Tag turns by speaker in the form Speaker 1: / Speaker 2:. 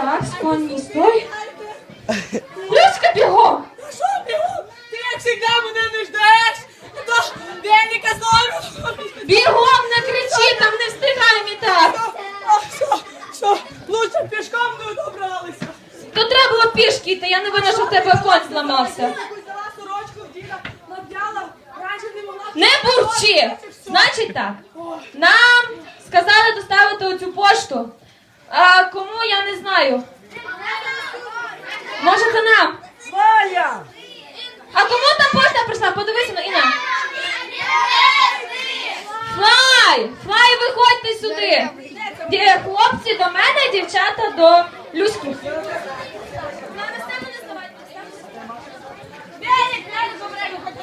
Speaker 1: Так, спокійно, стой. Люська, бігом! Що бігом? Ти, як завжди, мене не ждеш. То Деніка знову. Бігом не кричи, там не встигаємо і так.
Speaker 2: Що? Що? Лучше пішком ну, не добралися.
Speaker 1: То треба було пішки йти, я не винна, що в тебе конь зламався.
Speaker 2: Не
Speaker 1: бурчи! Значить так, нам сказали доставити оцю пошту. А кому я не знаю? Може це нам?
Speaker 2: Валя!
Speaker 1: А кому там пошта прийшла? Подивися на Інна. Флай! Флай, виходьте сюди! Ді- Хлопці до мене, дівчата до Люськи. Берег, глянь, помре, хоч